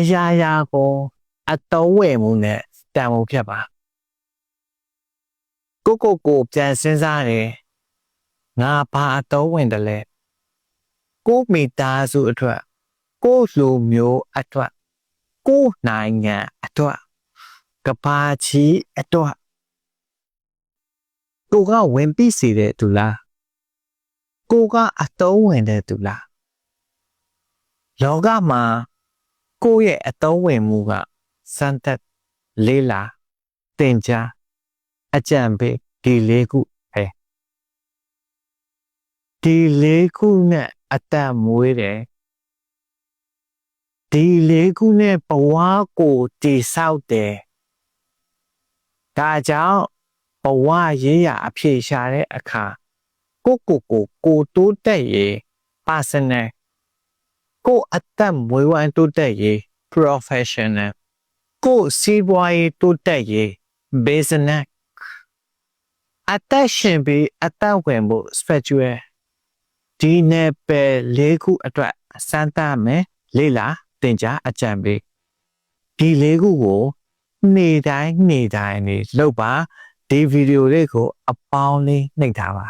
အရာရာကိုအတော်ဝဲမှုနဲ့တန်ဖို့ဖြစ်ပါကိုကိုကိုပြန်စဉ်းစားတယ်ငါဘာအတော်ဝင်တယ်လဲကိုမိသားစုအတွက်ကိုလူမျိုးအတွက်ကိုနိုင်ငံအတွက်ကဘာချီအတွက်ကိုကဝင်ပြီးစီတဲ့သူလားကိုကအတော်ဝင်တဲ့သူလားလောကမှာ ကိုယ့်ရဲ့အတော်ဝင်မှုကစမ်းသက်လေးလာတင်ကြားအကြံပေးဒီလေးခုပဲဒီလေးခုနဲ့အတတ်မွေးတယ်ဒီလေးခုနဲ့ဘဝကိုတည်ဆောက်တယ်ဒါကြောင့်ဘဝရေးရအဖြေရှာတဲ့အခါကိုကိုကိုကိုတိုးတက်ရေး personal ကိုအသက်မွေးဝမ်းတိုးတက်ရေး professional ကိုစီးပွားရေးတိုးတက်ရေး business အသက်ရှင်ပြီးအသက်ဝင်ဖို့ spiritual ဒီနယ်ပယ်လေးခုအတွက်စမ်းသပ်မယ်လေ့လာသင်ကြားအကြံပေးဒီလေးခုကို နေ့တိုင်းနေ့တိုင်းနေလုပ်ပါဒီဗီဒီယိုလေးကို အပေါင်းလေးနှိပ်ထားပါ